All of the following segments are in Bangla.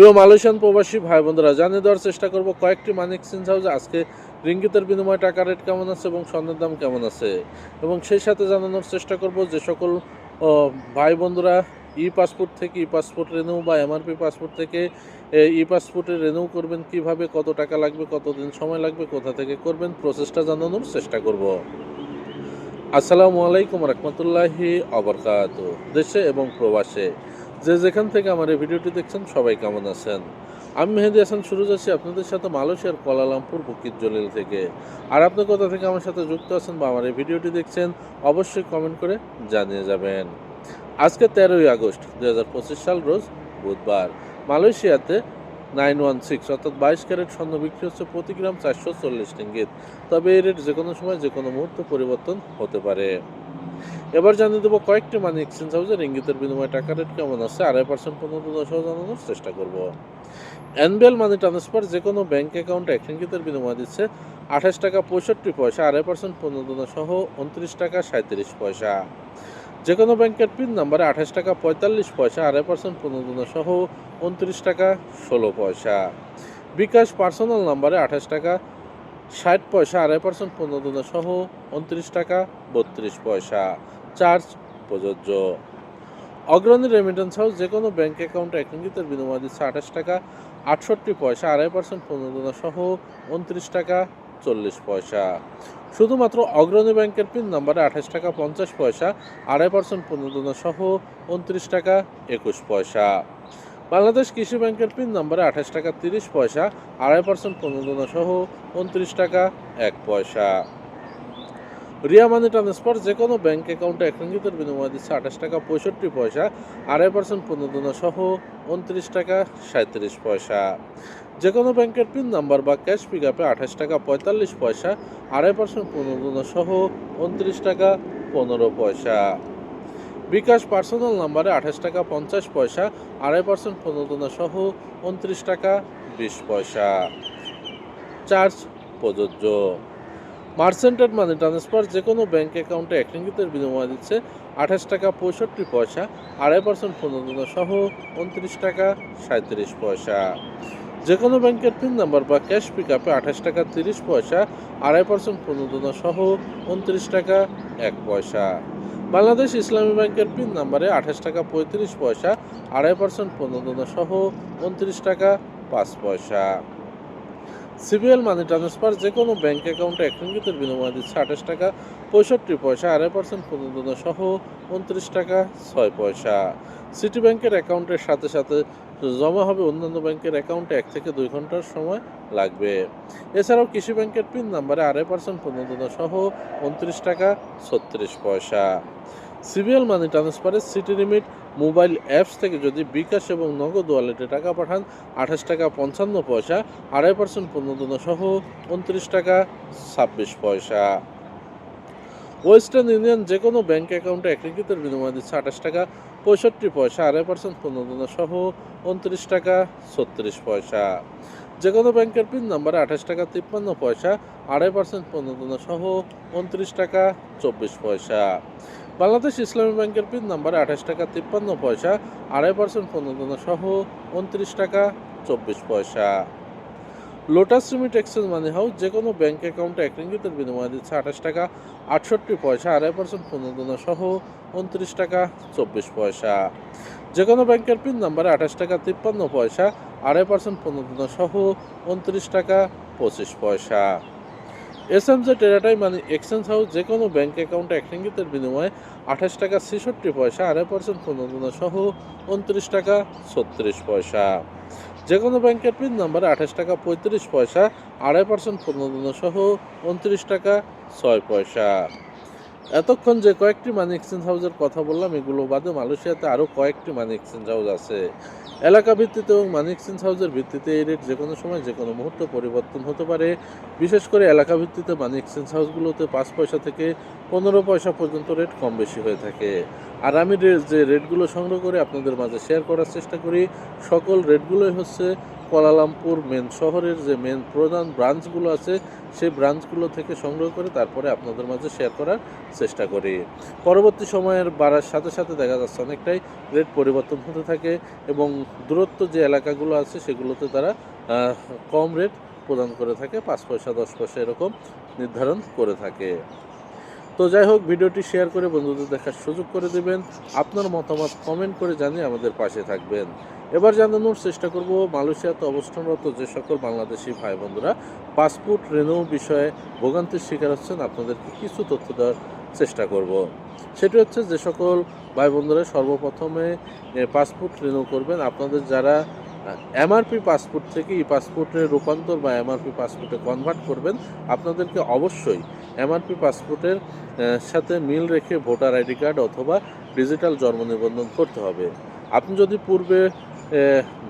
প্রিয় মালয়েশিয়ান প্রবাসী ভাই বোনেরা, জানিয়ে দেওয়ার চেষ্টা করব কয়েকটি মানি এক্সচেঞ্জ হাউস আজকে রিঙ্গিতের বিনিময়ে টাকা রেট কেমন আছে এবং স্বর্ণের দাম কেমন আছে? এবং সেই সাথে জানানোর চেষ্টা করব যে সকল ভাই বন্ধুরা ই পাসপোর্ট থেকে ই পাসপোর্ট রেনিউ বা এমআরপি পাসপোর্ট থেকে ই পাসপোর্টে রেনিউ করবেন কীভাবে, কত টাকা লাগবে, কতদিন সময় লাগবে, কোথা থেকে করবেন প্রসেসটা জানানোর চেষ্টা করব। আসসালামু আলাইকুম রহমতুল্লাহি অবরকাত দেশে এবং প্রবাসে। যে যেখান থেকে আমার এই ভিডিওটি দেখছেন, সবাই কেমন আছেন? আমি মেহেদি হাসান, শুরু যাচ্ছি আপনাদের সাথে মালয়েশিয়ার কোয়ালালামপুর বুকির জলিল থেকে। আর আপনি কোথা থেকে আমার সাথে যুক্ত আছেন বা আমার এই ভিডিওটি দেখছেন, অবশ্যই কমেন্ট করে জানিয়ে যাবেন। আজকে তেরোই আগস্ট দু হাজার পঁচিশ সাল রোজ বুধবার। মালয়েশিয়াতে নাইন ওয়ান সিক্স অর্থাৎ বাইশ ক্যারেট স্বর্ণ বিক্রি হচ্ছে প্রতি গ্রাম চারশো চল্লিশ রিঙ্গিত। তবে এই রেট যে কোনো সময় যে কোনো মুহূর্তে পরিবর্তন হতে পারে। এবার জানিয়ে দেবো কয়েকটি মানি এক্সচেঞ্জ হাউসের ইঙ্গিতের বিনিময়ে টাকা রেট কেমন আছে, আড়াই পার্সেন্ট পর্যন্ত দশ জানানোর চেষ্টা করব। এনবিএল মানি ট্রান্সফার যে কোনো ব্যাংক অ্যাকাউন্টে এক রিঙ্গিতের বিনিময় দিচ্ছে আঠাশ টাকা পঁয়ষট্টি পয়সা, আড়াই পার্সেন্ট প্রণোদনা সহ উনত্রিশ টাকা সাঁত্রিশ পয়সা। যে কোনো ব্যাংকের পিন নাম্বারে আঠাশ টাকা পঁয়তাল্লিশ পয়সা, আড়াই পার্সেন্ট প্রণোদনা সহ উনত্রিশ টাকা ষোলো পয়সা। বিকাশ পার্সোনাল নাম্বারে আঠাশ টাকা ষাট পয়সা, আড়াই পার্সেন্ট প্রণোদনা সহ উনত্রিশ টাকা, বত্রিশ পয়সা চার্জ প্রযোজ্য। অগ্রণী রেমিটেন্স হাউস যে কোনো ব্যাঙ্ক অ্যাকাউন্টে এক ইঙ্গিতের বিনিময় দিচ্ছে আঠাশ টাকা, আটষট্টি পয়সা, আড়াই পার্সেন্ট প্রণোদনা সহ উনত্রিশ টাকা, চল্লিশ পয়সা। শুধুমাত্র অগ্রণী ব্যাংকের পিন নাম্বারে আঠাশ টাকা, পঞ্চাশ পয়সা, আড়াই পার্সেন্ট প্রণোদনা সহ উনত্রিশ টাকা, একুশ পয়সা। বাংলাদেশ কৃষি ব্যাংকের পিন নাম্বারে আঠাশ টাকা তিরিশ পয়সা, আড়াই পার্সেন্ট প্রণোদনা সহ উনত্রিশ টাকা এক পয়সা। রিয়া মানি ট্রান্সফার যে কোনো ব্যাঙ্ক অ্যাকাউন্টে এক বিনিময় দিচ্ছে আঠাশ টাকা পঁয়ষট্টি পয়সা, আড়াই পার্সেন্ট প্রণোদনা সহ উনত্রিশ টাকা সাঁত্রিশ পয়সা। যে কোনো ব্যাংকের পিন নাম্বার বা ক্যাশ পিক আপে আঠাশ টাকা পঁয়তাল্লিশ পয়সা, আড়াই পার্সেন্ট প্রণোদনা সহ উনত্রিশ টাকা পনেরো পয়সা। বিকাশ পার্সোনাল নাম্বারে আঠাশ টাকা পঞ্চাশ পয়সা, আড়াই পার্সেন্ট প্রণোদনা সহ উনত্রিশ টাকা বিশ পয়সা। চার্জ প্রযোজ্য। মার্সেন্টেড মানি ট্রান্সফার যে কোনো ব্যাঙ্ক অ্যাকাউন্টে এক রিঙ্গিতের বিনিময় দিচ্ছে আঠাশ টাকা পঁয়ষট্টি পয়সা, আড়াই পার্সেন্ট প্রণোদনা সহ উনত্রিশ টাকা সাঁত্রিশ পয়সা। যে কোনো ব্যাংকের পিন নাম্বার বা ক্যাশ পিক আপে আঠাশ টাকা তিরিশ পয়সা, আড়াই পার্সেন্ট প্রণোদনা সহ উনত্রিশ টাকা এক পয়সা। বাংলাদেশ ইসলামী ব্যাংকের পিন নাম্বারে আঠাশ টাকা পঁয়ত্রিশ পয়সা, আড়াই পার্সেন্ট পনেরো সহ, উনত্রিশ টাকা পাঁচ পয়সা। সিবিএল মানি ট্রান্সফার যে কোনো ব্যাংক অ্যাকাউন্টে এক রিঙ্গিতের বিনিময় দিচ্ছে আঠাশ টাকা, পঁয়ষট্টি পয়সা, আড়াই পার্সেন্ট প্রণোদনা সহ উনত্রিশ টাকা, ছয় পয়সা। সিটি ব্যাংকের অ্যাকাউন্টের সাথে সাথে জমা হবে অন্যান্য ব্যাংকের অ্যাকাউন্টে এক থেকে দুই ঘণ্টার সময় লাগবে। এছাড়াও কৃষি ব্যাংকের পিন নাম্বারে আড়াই পার্সেন্ট প্রণোদনা সহ উনত্রিশ টাকা, ছত্রিশ পয়সা। সিবিএল মানি ট্রান্সফারের সিটি লিমিট মোবাইল অ্যাপস থেকে যদি বিকাশ এবং নগদ ওয়ালেটে টাকা পাঠান, আঠাশ টাকা পঞ্চান্ন পয়সা, আড়াই পার্সেন্ট প্রণোদনা সহ উনত্রিশ টাকা ছাব্বিশ পয়সা। ওয়েস্টার্ন ইউনিয়ন যে কোনো ব্যাঙ্ক অ্যাকাউন্টে এক রিঙ্গিতের বিনিময় দিচ্ছে আঠাশ টাকা পঁয়ষট্টি পয়সা, আড়াই পার্সেন্ট প্রণোদনা সহ উনত্রিশ টাকা ছত্রিশ পয়সা। যে কোনো ব্যাংকের পিন নাম্বারে আঠাশ টাকা তিপ্পান্ন পয়সা, আড়াই পার্সেন্ট প্রণোদনা সহ উনত্রিশ টাকা চব্বিশ পয়সা। বাংলাদেশ ইসলামী ব্যাংকের পিন নাম্বারে আঠাশ টাকা তিপ্পান্ন পয়সা, আড়াই পার্সেন্ট প্রণোদনা সহ উনত্রিশ টাকা চব্বিশ পয়সা। Lotus limit exchange money house যে কোনো ব্যাংক অ্যাকাউন্টে এক রিঙ্গিতের বিনিময় দিচ্ছে আঠাশ টাকা আটষট্টি পয়সা, আড়াই পার্সেন্ট প্রণোদনা সহ উনত্রিশ টাকা চব্বিশ পয়সা। যে কোনো ব্যাংকের পিন নাম্বারে আঠাশ টাকা তিপ্পান্ন পয়সা, আড়াই পার্সেন্ট প্রণোদনা সহ উনত্রিশ টাকা পঁচিশ পয়সা। এস টেরাটাই মানে এক্সচেঞ্জ হাউস যে কোনো ব্যাঙ্ক অ্যাকাউন্টে এক রিঙ্গিতের বিনিময়ে আঠাশ টাকা ছেষট্টি পয়সা আড়াই পার্সেন্ট প্রণোদনা সহ উনত্রিশ টাকা ছত্রিশ পয়সা। যে কোনো ব্যাংকের পিন নাম্বারে আঠাশ টাকা পঁয়ত্রিশ পয়সা আড়াই পার্সেন্ট প্রণোদনা সহ উনত্রিশ টাকা ছয় পয়সা। এতক্ষণ যে কয়েকটি মানি এক্সচেঞ্জ হাউসের কথা বললাম, এগুলো বাদে মালয়েশিয়াতে আরও কয়েকটি মানি এক্সচেঞ্জ হাউস আছে। এলাকা ভিত্তিতে এবং মানি এক্সচেঞ্জ হাউসের ভিত্তিতে এই রেট যে কোনো সময় যে কোনো মুহূর্তে পরিবর্তন হতে পারে। বিশেষ করে এলাকা ভিত্তিতে মানি এক্সচেঞ্জ হাউসগুলোতে পাঁচ পয়সা থেকে পনেরো পয়সা পর্যন্ত রেট কম বেশি হয়ে থাকে। আর আমি যে রেটগুলো সংগ্রহ করে, আপনাদের মাঝে শেয়ার করার চেষ্টা করি, সকল রেটগুলোই হচ্ছে কোয়ালালামপুর মেন শহরের যে মেন প্রধান ব্রাঞ্চগুলো আছে, সেই ব্রাঞ্চগুলো থেকে সংগ্রহ করে তারপরে আপনাদের মাঝে শেয়ার করার চেষ্টা করি। পরবর্তী সময়ের বাড়ার সাথে সাথে দেখা যাচ্ছে অনেকটাই রেট পরিবর্তন হতে থাকে এবং দূরত্ব যে এলাকাগুলো আছে, সেগুলোতে তারা কম রেট প্রদান করে থাকে, পাঁচ পয়সা, দশ পয়সা এরকম নির্ধারণ করে থাকে। তো যাই হোক, ভিডিওটি শেয়ার করে বন্ধুদের দেখার সুযোগ করে দেবেন। আপনার মতামত কমেন্ট করে জানিয়ে আমাদের পাশে থাকবেন। এবার জানানোর চেষ্টা করব, মালয়েশিয়াতে অবস্থানরত যে সকল বাংলাদেশি ভাই বন্ধুরা, পাসপোর্ট রেনু বিষয়ে ভোগান্তির শিকার হচ্ছেন, আপনাদেরকে কিছু তথ্য দেওয়ার চেষ্টা করব। সেটি হচ্ছে যে সকল ভাই বন্ধুরা, সর্বপ্রথমে পাসপোর্ট রিনিউ করবেন। আপনাদের যারা এমআরপি পাসপোর্ট থেকে ই পাসপোর্টের রূপান্তর বা এমআরপি পাসপোর্টে কনভার্ট করবেন, আপনাদেরকে অবশ্যই এমআরপি পাসপোর্টের সাথে মিল রেখে ভোটার আইডি কার্ড অথবা ডিজিটাল জন্ম নিবন্ধন করতে হবে। আপনি যদি পূর্বে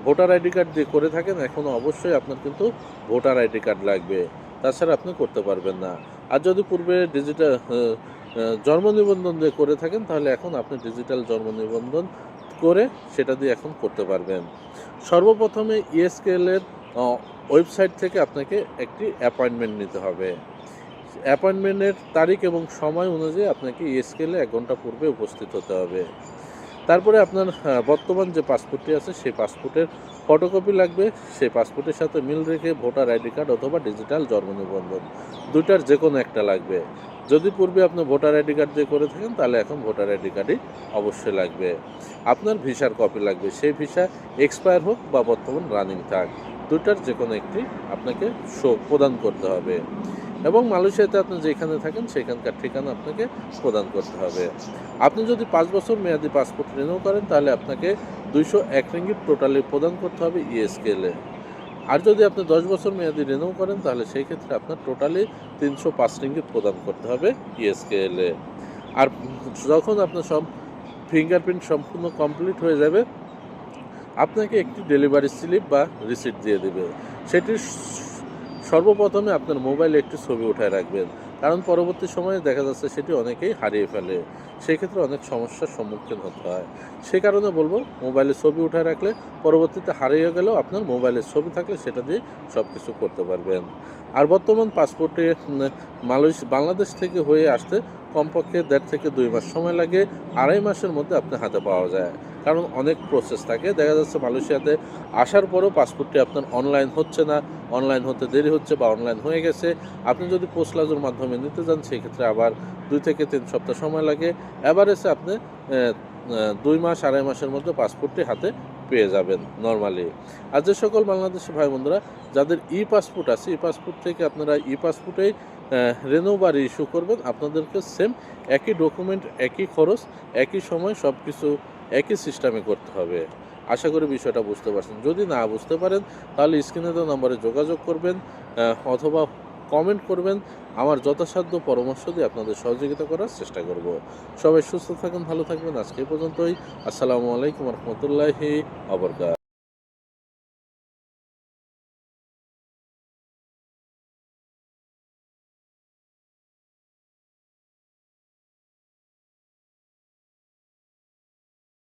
ভোটার আইডি কার্ড দিয়ে করে থাকেন, এখন অবশ্যই আপনার কিন্তু ভোটার আইডি কার্ড লাগবে। তাছাড়া আপনি করতে পারবেন না। আর যদি পূর্বে ডিজিটাল জন্ম নিবন্ধন দিয়ে করে থাকেন, তাহলে এখন আপনি ডিজিটাল জন্ম নিবন্ধন করে সেটা দিয়ে এখন করতে পারবেন। সর্বপ্রথমে ইএসকেএল এর ওয়েবসাইট থেকে আপনাকে একটি অ্যাপয়েন্টমেন্ট নিতে হবে। অ্যাপয়েন্টমেন্টের তারিখ এবং সময় অনুযায়ী আপনাকে ইএসকেএলে এক ঘণ্টা পূর্বে উপস্থিত হতে হবে। তারপরে আপনার বর্তমান যে পাসপোর্টটি আছে, সেই পাসপোর্টের ফটোকপি লাগবে। সেই পাসপোর্টের সাথে মিল রেখে ভোটার আইডি কার্ড অথবা ডিজিটাল জন্ম নিবন্ধন, দুইটার যে কোনো একটা লাগবে। যদি পূর্বে আপনি ভোটার আইডি কার্ড দিয়ে করে থাকেন, তাহলে এখন ভোটার আইডি কার্ডই অবশ্যই লাগবে। আপনার ভিসার কপি লাগবে। সেই ভিসা এক্সপায়ার হোক বা বর্তমান রানিং থাক দুটার যে কোনো একটি আপনাকে শো প্রদান করতে হবে। এবং মালয়েশিয়াতে আপনি যেখানে থাকেন, সেখানকার ঠিকানা আপনাকে প্রদান করতে হবে। আপনি যদি পাঁচ বছর মেয়াদি পাসপোর্ট রিনিউ করেন, তাহলে আপনাকে দুইশো এক রিঙ্গিট টোটালি প্রদান করতে হবে ইএসকেলে আর যদি আপনি দশ বছর মেয়াদি রিনিউ করেন, তাহলে সেই ক্ষেত্রে আপনার টোটালি তিনশো পাঁচ রিঙ্গিট প্রদান করতে হবে ইএসকেএলে আর যখন আপনার সব ফিঙ্গারপ্রিন্ট সম্পূর্ণ কমপ্লিট হয়ে যাবে, আপনাকে একটি ডেলিভারি স্লিপ বা রিসিপ্ট দিয়ে দেবে। সেটি সর্বপ্রথমে আপনার মোবাইলে একটি ছবি উঠায় রাখবেন, কারণ পরবর্তী সময়ে দেখা যাচ্ছে সেটি অনেকেই হারিয়ে ফেলে, সেক্ষেত্রে অনেক সমস্যার সম্মুখীন হতে হয়। সে কারণে বলব, মোবাইলে ছবি উঠায় রাখলে পরবর্তীতে হারিয়ে গেলেও আপনার মোবাইলের ছবি থাকলে সেটা দিয়ে সব কিছু করতে পারবেন। আর বর্তমান পাসপোর্টে মালয়েশিয়া বাংলাদেশ থেকে হয়ে আসতে কমপক্ষে দেড় থেকে দুই মাস সময় লাগে, আড়াই মাসের মধ্যে আপনার হাতে পাওয়া যায়। কারণ অনেক প্রসেস থাকে। দেখা যাচ্ছে মালয়েশিয়াতে আসার পরও পাসপোর্টটি আপনার অনলাইন হচ্ছে না। অনলাইন হতে দেরি হচ্ছে বা অনলাইন হয়ে গেছে। আপনি যদি পোস্ট লাজোর মাধ্যমে নিতে যান, সেক্ষেত্রে আবার দুই থেকে তিন সপ্তাহ সময় লাগে। এভারেজে আপনি দুই মাস, আড়াই মাসের মধ্যে পাসপোর্টটি হাতে পেয়ে যাবেন নর্মালি আর যে সকল বাংলাদেশি ভাই বন্ধুরা যাদের ই পাসপোর্ট আছে ই পাসপোর্ট থেকে আপনারা ই পাসপোর্টেই রেনু বা ইস্যু করবেন, আপনাদেরকে সেম একই ডকুমেন্ট একই খরচ, একই সময় সব কিছু একই সিস্টেমে করতে হবে। আশা করি বিষয়টা বুঝতে পারছেন। যদি না বুঝতে পারেন, তাহলে স্ক্রিনে দেওয়া নম্বরে যোগাযোগ করবেন অথবা কমেন্ট করবেন। আমার যথাসাধ্য পরামর্শ দিয়ে আপনাদের সহযোগিতা করার চেষ্টা করব। সবাই সুস্থ থাকুন, ভালো থাকবেন। আজকে পর্যন্তই। আসসালামু আলাইকুম রহমতুল্লাহি আবরকাত